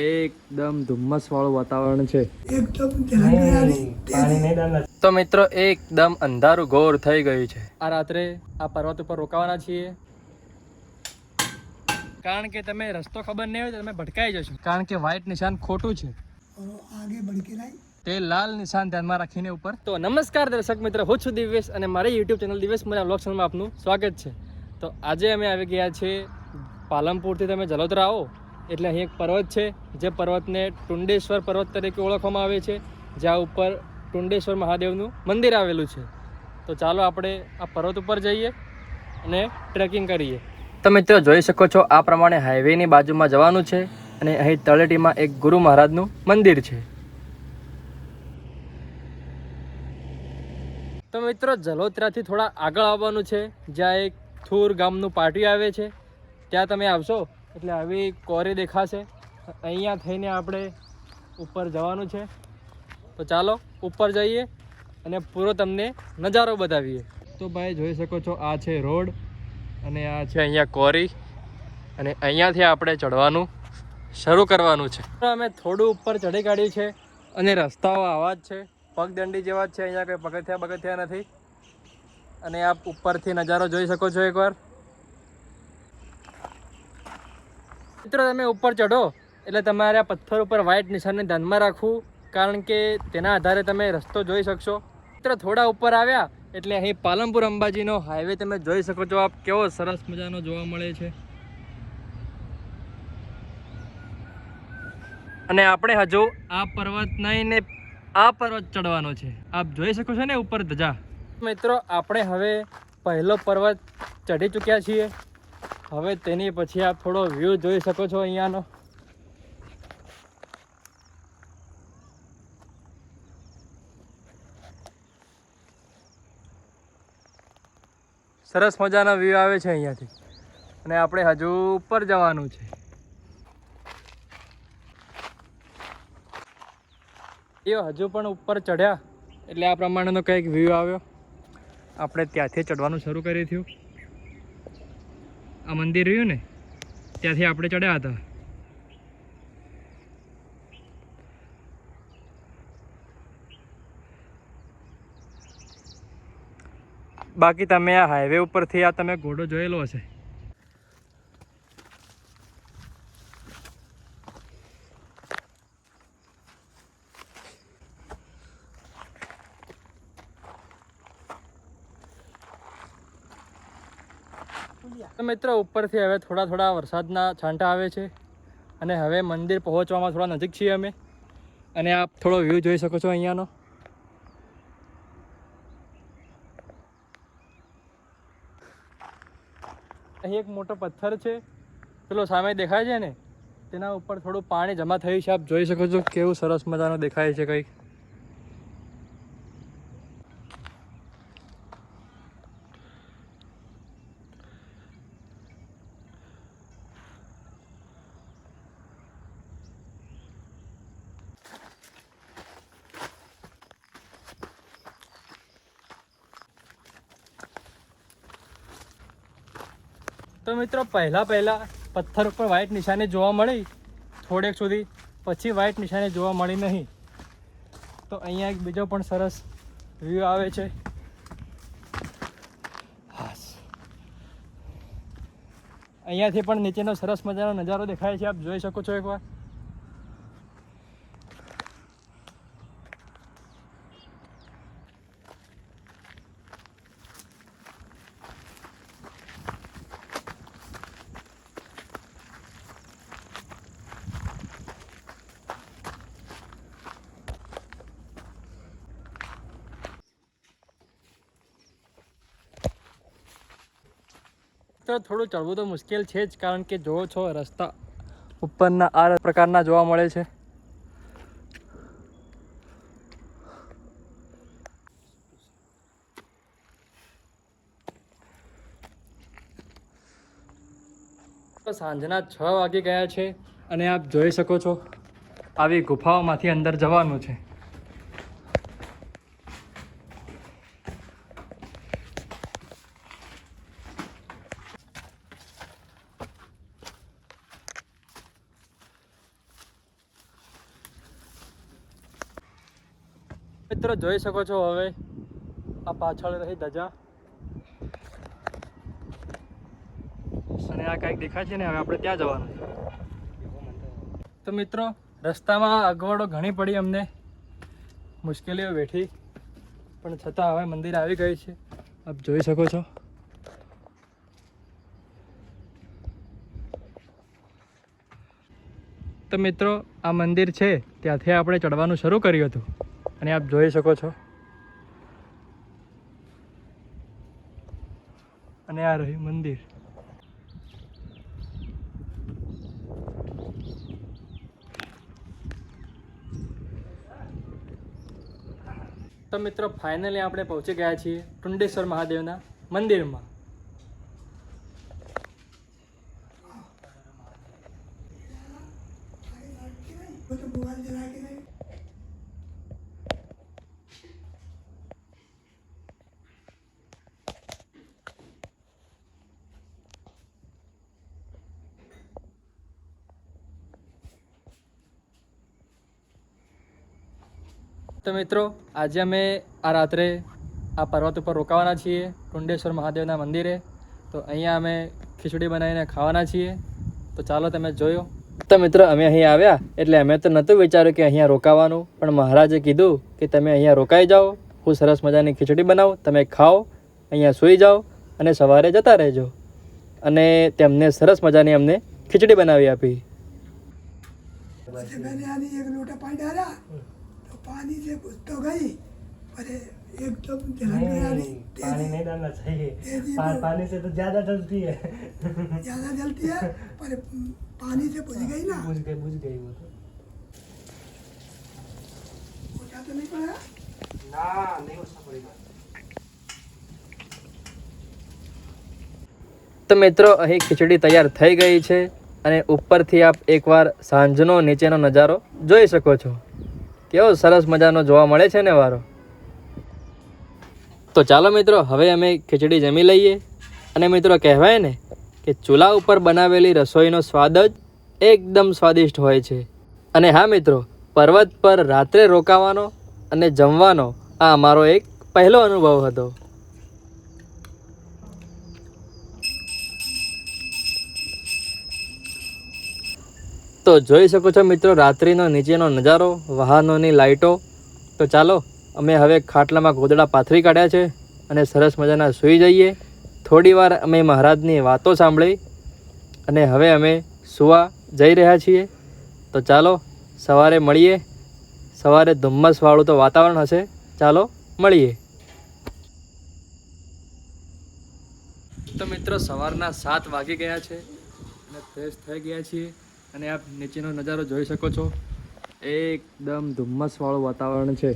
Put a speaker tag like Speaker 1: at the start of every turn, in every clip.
Speaker 1: એકદમ ધુમ્મસ વાળું વાતાવરણ છે. તો મિત્રો એકદમ અંધારું ઘોર થઈ ગયું છે. આ રાત્રે આ પર્વત ઉપર રોકાવાના છીએ. કારણ કે તમે રસ્તો ખબર નહીં હોય તો તમે ભટકાઈ જશો. કારણ કે વ્હાઈટ નિશાન ખોટું છે. તે લાલ નિશાન ધ્યાનમાં રાખીને ઉપર. તો નમસ્કાર દર્શક મિત્ર હું છું દિવેશ અને મારી યુટ્યુબ ચેનલ દિવેશ મને બ્લોગ ચેનલમાં આપનું સ્વાગત છે. તો આજે અમે આવી ગયા છીએ પાલનપુરથી. તમે જલોદરા આવો. એટલે અહીં એક પર્વત છે, જે પર્વતને ટુંડેશ્વર પર્વત તરીકે ઓળખવામાં આવે છે, જ્યાં ઉપર ટુંડેશ્વર મહાદેવનું મંદિર આવેલું છે. તો ચાલો આપણે આ પર્વત ઉપર જઈએ અને ટ્રેકિંગ કરીએ. તો મિત્રો, જોઈ શકો છો, આ પ્રમાણે હાઈવેની બાજુમાં જવાનું છે અને અહીં તળેટીમાં એક ગુરુ મહારાજનું મંદિર છે. તો મિત્રો, જલોત્રાથી થોડા આગળ આવવાનું છે, જ્યાં એક થુર ગામનું પાર્ટી આવે છે. ત્યાં તમે આવશો? એટલે આવી કોરી દેખાશે. અહીંયા થઈને આપણે ઉપર જવાનું છે. તો ચાલો, ઉપર જઈએ અને પૂરો તમને નજારો બતાવીએ. તો ભાઈ, જોઈ શકો છો, આ છે રોડ અને આ છે અહીંયા કોરી અને અહીંયાથી આપણે ચડવાનું શરૂ કરવાનું છે. અમે થોડું ઉપર ચડી કાઢ્યું છે અને રસ્તાઓ આવા જ છે. પગદંડી જેવા જ છે. અહીંયા કંઈ પગથિયા બગથિયા નથી. અને આપ ઉપરથી નજારો જોઈ શકો છો એકવાર. મિત્રો, તમે ઉપર ચઢો. એટલે તમારે આ પથ્થર ઉપર વ્હાઇટ નિશાનને ધ્યાનમાં રાખવું, કારણ કે તેના આધારે તમે રસ્તો જોઈ શકશો. મિત્રો, થોડા ઉપર આવ્યા, એટલે અહીં પાલનપુર અંબાજીનો હાઈવે તમે જોઈ શકો છો. આપ કેવો સરસ મજાનો જોવા મળે છે. અને આપણે હજુ આ પર્વત નહીં ને આ પર્વત ચડવાનો છે. આપ જોઈ શકો છો ને, ઉપર ધજા. મિત્રો, આપણે હવે પહેલો પર્વત ચઢી ચૂક્યા છીએ. હવે તેની પછી આપ થોડો વ્યૂ જોઈ શકો છો અહીંયાનો. સરસ મજાનો વ્યૂ આવે છે અહીંયાથી. અને આપણે હજુ ઉપર જવાનું છે. એ હજુ પણ ઉપર ચઢ્યા. એટલે આ પ્રમાણેનો કંઈક વ્યૂ આવ્યો. આપણે ત્યાંથી ચડવાનું શરૂ કરી થયું આ મંદિર રહ્યું ને, ત્યાંથી આપણે ચડ્યા હતા. બાકી તમે આ હાઈવે ઉપરથી આ તમે ઘોડો જોયેલો હશે. તો મિત્રો, ઉપરથી હવે થોડા થોડા વરસાદના છાંટા આવે છે અને હવે મંદિર પહોંચવામાં થોડા નજીક છીએ અમે. અને આપ થોડો વ્યૂ જોઈ શકો છો અહીંયાનો. અહીં એક મોટો પથ્થર છે. પેલો સામે દેખાય છે ને? તેના ઉપર થોડું પાણી જમા થયું છે. આપ જોઈ શકો છો કેવું સરસ મજાનું દેખાય છે કંઈક. તો મિત્રો, પહેલાં પહેલાં પથ્થર ઉપર વ્હાઇટ નિશાની જોવા મળી. થોડેક સુધી પછી વ્હાઇટ નિશાની જોવા મળી નહીં. તો અહીંયા એક બીજો પણ સરસ વ્યૂ આવે છે. અહીંયાથી પણ નીચેનો સરસ મજાનો નજારો દેખાય છે. આપ જોઈ શકો છો એકવાર. તો થોડું ચડવું તો મુશ્કેલ છે જ, કારણ કે જોવો છો, રસ્તા ઉપરના આ પ્રકારના જોવા મળે છે. સાંજના છ વાગી ગયા છે, અને આપ જોઈ શકો છો, આવી ગુફાઓમાંથી અંદર જવાનું છે. મિત્રો, જોઈ શકો છો હવે. આ પાછળ રહી ધજા. અને કાંઈક દેખાય છે ને, હવે આપણે ત્યાં જવાનું તો મિત્રો, રસ્તામાં અગવડો ઘણી પડી અમને. મુશ્કેલીઓ વેઠી. પણ છતાં હવે મંદિર આવી ગયું છે. આપ જોઈ શકો છો. તો મિત્રો, આ મંદિર છે. ત્યાંથી આપણે ચડવાનું શરૂ કર્યું હતું. અને આપ જોઈ શકો છો. અને આ રહ્યું મંદિર. તો મિત્રો ફાઇનલી આપણે પહોંચી ગયા છીએ ટુંડેશ્વર મહાદેવના મંદિરમાં.
Speaker 2: वो
Speaker 1: તો મિત્રો, આજે અમે આ રાત્રે આ પર્વત ઉપર રોકાવાના છીએ ટુંડેશ્વર મહાદેવના મંદિરે. તો અહીંયા અમે ખીચડી બનાવીને ખાવાના છીએ. તો ચાલો તમે જોયો. તો મિત્રો, અમે અહીં આવ્યા એટલે અમે તો નહોતું વિચાર્યું કે અહીંયા રોકાવાનું, પણ મહારાજે કીધું કે તમે અહીંયા રોકાઈ જાઓ, હું સરસ મજાની ખીચડી બનાવું, તમે ખાઓ, અહીંયા સૂઈ જાઓ અને સવારે જતા રહેજો. અને તેમને સરસ મજાની અમને ખીચડી બનાવી આપી.
Speaker 2: પછી मैंने आनी एक लोटा पानी डाला तो पानी से कुछ तो गई पर एकदम ध्यान में आनी
Speaker 3: नहीं पानी नहीं डालना चाहिए
Speaker 2: तेजी
Speaker 3: पा,
Speaker 2: में
Speaker 3: पानी से तो ज्यादा जलती है
Speaker 2: ज्यादा जलती है पर पानी से बुझ गई ना
Speaker 3: बुझ गई बुझ गई वो तो
Speaker 2: पूछा तो नहीं पड़ा
Speaker 3: ना नहीं उसका पड़ेगा
Speaker 1: તો મિત્રો અહીં ખીચડી તૈયાર થઈ ગઈ છે અને ઉપરથી આપ એકવાર સાંજનો નીચેનો નજારો જોઈ શકો છો કેવો સરસ મજાનો જોવા મળે છે ને વારો? તો ચાલો મિત્રો, હવે અમે ખીચડી જમી લઈએ. અને મિત્રો, કહેવાય ને કે ચૂલા ઉપર બનાવેલી રસોઈનો સ્વાદ જ એકદમ સ્વાદિષ્ટ હોય છે. અને હા મિત્રો, પર્વત પર રાત્રે રોકાવાનો અને જમવાનો આ અમારો એક પહેલો અનુભવ હતો. તો જોઈ શકો છો મિત્રો, રાત્રિનો નીચેનો નજારો, વાહનોની લાઇટો. તો ચાલો, અમે હવે ખાટલામાં ગોદડા પાથરી કાઢ્યા છે અને સરસ મજાના સૂઈ જઈએ. થોડી વાર અમે મહારાજની વાતો સાંભળી અને હવે અમે સુવા જઈ રહ્યા છીએ. તો ચાલો, સવારે મળીએ. સવારે ધુમ્મસવાળું તો વાતાવરણ હશે. ચાલો, મળીએ. તો મિત્રો, સવારના સાત વાગી ગયા છે અને ફ્રેશ થઈ ગયા છીએ. અને આપ નીચેનો નજારો જોઈ શકો છો. એકદમ ધુમ્મસવાળું વાતાવરણ છે.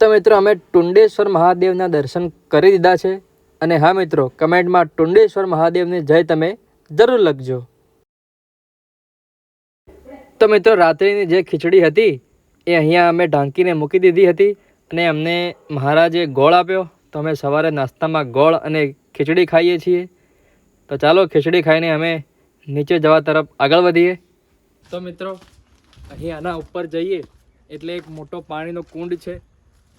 Speaker 1: તો મિત્રો, અમે ટુંડેશ્વર મહાદેવના દર્શન કરી દીધા છે. અને હા મિત્રો, કમેન્ટમાં ટુંડેશ્વર મહાદેવને જય તમે જરૂર લખજો. તો મિત્રો, રાત્રિની જે ખીચડી હતી એ અહીંયા અમે ઢાંકીને મૂકી દીધી હતી અને અમને મહારાજે ગોળ આપ્યો. તો અમે સવારે નાસ્તામાં ગોળ અને ખીચડી ખાઈએ છીએ. તો ચાલો ખીચડી ખાઈને અમે નીચે જવા તરફ આગળ વધીએ. તો મિત્રો, અહીં આના ઉપર જઈએ. એટલે એક મોટો પાણીનો કુંડ છે.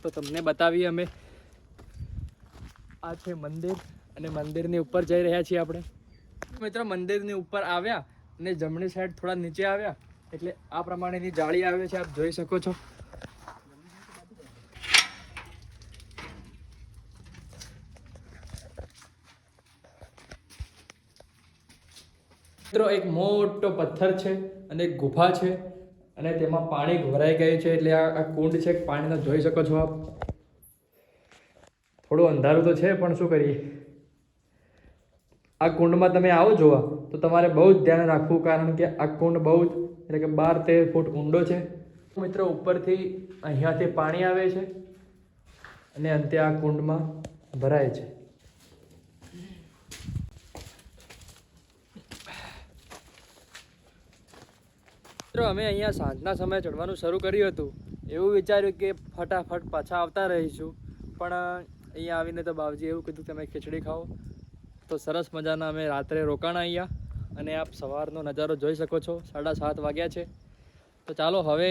Speaker 1: તો તમને બતાવીએ અમે. આ છે મંદિર અને મંદિરની ઉપર જઈ રહ્યા છીએ આપણે. મિત્રો, મંદિરની ઉપર આવ્યા અને જમણી સાઈડ થોડા નીચે આવ્યા. એટલે આ પ્રમાણેની જાળી આવે છે, આપ જોઈ શકો છો. મિત્રો, એક મોટો પથ્થર છે અને એક ગુફા છે અને તેમાં પાણી ભરાઈ ગયું છે એટલે આ કુંડ છે, પાણીનો જોઈ શકો છો આપ. થોડું અંધારું તો છે, પણ શું કરીએ? આ કુંડમાં તમે આવો જોવા, તો તમારે બહુ જ ધ્યાન રાખવું, કારણ કે આ કુંડ બહુ જ એટલે કે બાર તેર ફૂટ ઊંડો છે. મિત્રો, ઉપરથી અહીંયાથી પાણી આવે છે અને અંતે આ કુંડમાં ભરાય છે. મિત્રો, અમે અહીંયા સાંજના સમયે ચડવાનું શરૂ કર્યું હતું. એવું વિચાર્યું કે ફટાફટ પાછા આવતા રહીશું. પણ અહીંયા આવીને તો બાવજી એવું કીધું તમે ખીચડી ખાઓ. તો સરસ મજાના અમે રાત્રે રોકાણા અહીંયા અને આપ સવારનો નજારો જોઈ શકો છો સાડા સાત વાગ્યા છે તો ચાલો હવે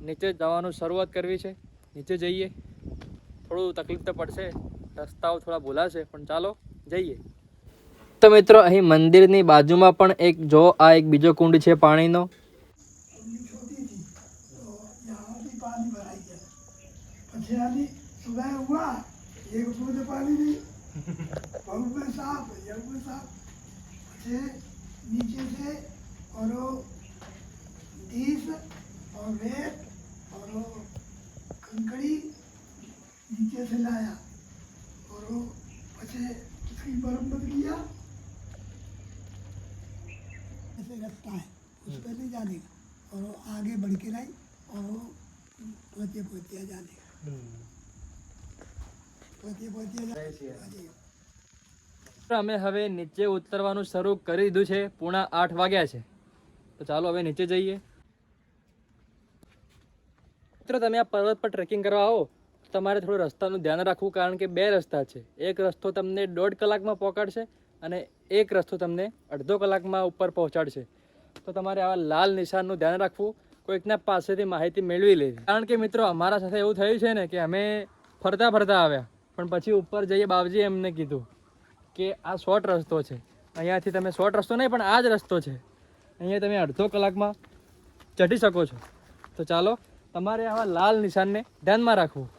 Speaker 1: નીચે જવાનું શરૂઆત કરવી છે નીચે જઈએ થોડું તકલીફ તો પડશે રસ્તાઓ થોડા ભૂલાશે પણ ચાલો જઈએ તો મિત્રો અહીં મંદિરની બાજુમાં પણ એક જો આ એક બીજો કુંડ છે પાણીનો
Speaker 2: कुंडी छोटी थी तो यहाँ भी पानी भराई गया પછી आदि सुबह हुआ एक बूंद पानी नहीं बहुत में साफ एक में साफ પછી नीचे से और वो दीस और रेत और वो कंकड़ी नीचे से लाया और वो पचे उसकी मरम्मत किया। ऐसे रास्ता है उस पर नहीं जाने का। और वो आगे बढ़ के लाई और वो पहुँचे पहुँचिया जाने का। हम्म। पहुँचे पहुँचिया जाने
Speaker 1: અમે હવે નીચે ઉતરવાનું શરૂ કરી દીધું છે. પૂણા આઠ વાગ્યા છે. તો ચાલો હવે નીચે જઈએ. મિત્રો, તમે આ પર્વત પર ટ્રેકિંગ કરવા આવો તમારે થોડું રસ્તાનું ધ્યાન રાખવું, કારણ કે બે રસ્તા છે. એક રસ્તો તમને દોઢ કલાકમાં પહોંચાડશે અને એક રસ્તો તમને અડધો કલાકમાં ઉપર પહોંચાડશે. તો તમારે આવા લાલ નિશાનનું ધ્યાન રાખવું, કોઈકના પાસેથી માહિતી મેળવી લેવી. કારણ કે મિત્રો, અમારા સાથે એવું થયું છે ને કે અમે ફરતા ફરતા આવ્યા, પણ પછી ઉપર જઈએ બાવજીએ એમને કીધું. કે આ શોર્ટ રસ્તો છે. અહીંયાથી તમે શોર્ટ રસ્તો નહીં, પણ આ જ રસ્તો છે. અહીંયા તમે અડધો કલાકમાં ચઢી શકો છો. તો ચાલો, તમારે આવા લાલ નિશાનને ધ્યાનમાં રાખવું.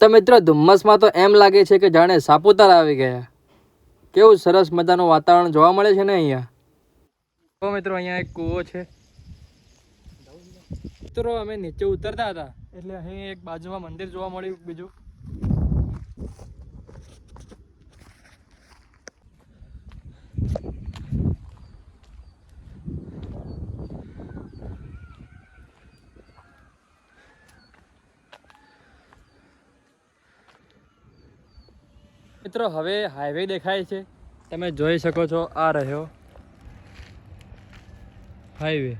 Speaker 1: તો મિત્રો, ધુમ્મસમાં તો એમ લાગે છે કે જાણે સાપુતારા આવી ગયા. કેવું સરસ મજાનું વાતાવરણ જોવા મળે છે ને અહીંયા? તો મિત્રો, અહીંયા એક કૂવો છે. મિત્રો, અમે નીચે ઉતરતા હતા. એટલે અહીં એક બાજુમાં મંદિર જોવા મળ્યું બીજું. મિત્રો, હવે હાઈવે દેખાય છે. તમે જોઈ શકો છો, આ રહ્યો હાઈવે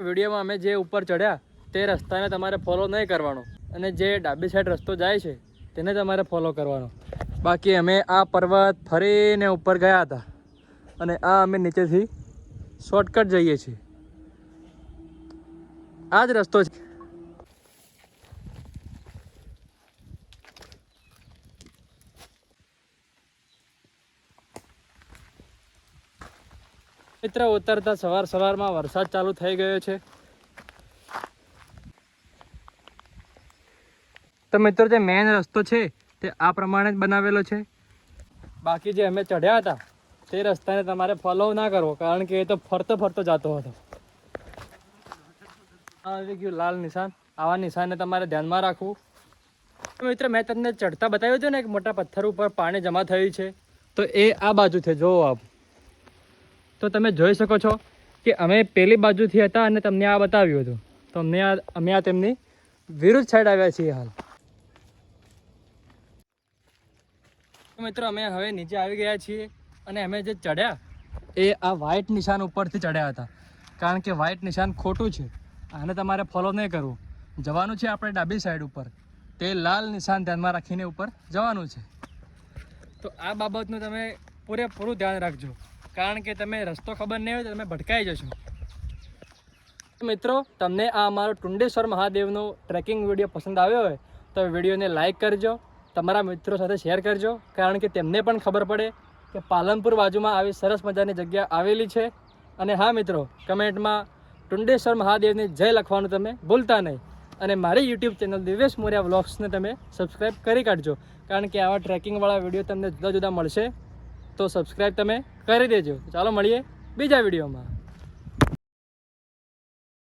Speaker 1: વિડીયોમાં અમે જે ઉપર ચડ્યા, તે રસ્તાને તમારે ફોલો નહીં કરવાનો. અને જે ડાબી સાઈડ રસ્તો જાય છે, તેને તમારે ફોલો કરવાનો. બાકી અમે આ પર્વત ફરીને ઉપર ગયા હતા. અને આ અમે નીચેથી શોર્ટકટ જઈએ છીએ. આ જ રસ્તો છે. મિત્ર, ઉતરતા સવાર સવારમાં વરસાદ ચાલુ થઈ ગયો છે. તો મિત્રો, જે મેઇન રસ્તો છે તે આ પ્રમાણે જ બનાવેલો છે. બાકી જે અમે ચઢ્યા હતા તે રસ્તાને તમારે ફોલો ના કરવો, કારણ કે એ તો ફરતો ફરતો જતો હતો. આવી ગયું લાલ નિશાન. આવા નિશાનને તમારે ધ્યાનમાં રાખવું. મિત્ર, મેં તમને ચડતા બતાવ્યું હતું ને, એક મોટા પથ્થર ઉપર પાણી જમા થયું છે. તો એ આ બાજુ છે જોવો આપ. તો તમે જોઈ શકો છો કે અમે પેલી બાજુથી હતા અને તમને આ બતાવ્યું હતું. તો અમને આ, અમે આ તેમની વિરુદ્ધ સાઈડ આવ્યા છીએ હાલ. મિત્રો, અમે હવે નીચે આવી ગયા છીએ. અને અમે જે ચડ્યા, એ આ વ્હાઇટ નિશાન ઉપરથી ચડ્યા હતા. કારણ કે વ્હાઇટ નિશાન ખોટું છે. આને તમારે ફોલો નહીં કરવું. જવાનું છે આપણે ડાબી સાઈડ ઉપર. તે લાલ નિશાન ધ્યાનમાં રાખીને ઉપર જવાનું છે. તો આ બાબતનું તમે પૂરેપૂરું ધ્યાન રાખજો. કારણ કે તમે રસ્તો ખબર નહીં હોય તો તમે ભટકાઈ જશો. મિત્રો, તમને આ અમારો ટુંડેશ્વર મહાદેવનો ટ્રેકિંગ વીડિયો પસંદ આવ્યો હોય, તો વિડીયોને લાઇક કરજો. તમારા મિત્રો સાથે શેર કરજો. કારણ કે તેમને પણ ખબર પડે. કે પાલનપુર બાજુમાં આવી સરસ મજાની જગ્યા આવેલી છે. અને હા મિત્રો, કમેન્ટમાં ટુંડેશ્વર મહાદેવની જય લખવાનું તમે ભૂલતા નહીં. અને મારી યુટ્યુબ ચેનલ દિવેશ મોર્યા વ્લોગ્સને તમે સબસ્ક્રાઈબ કરી કાઢજો. કારણ કે આવા ટ્રેકિંગવાળા વીડિયો તમને જુદા જુદા મળશે. તો સબસ્ક્રાઈબ તમે કરી દેજો. ચાલો મળીએ બીજા વિડીયોમાં.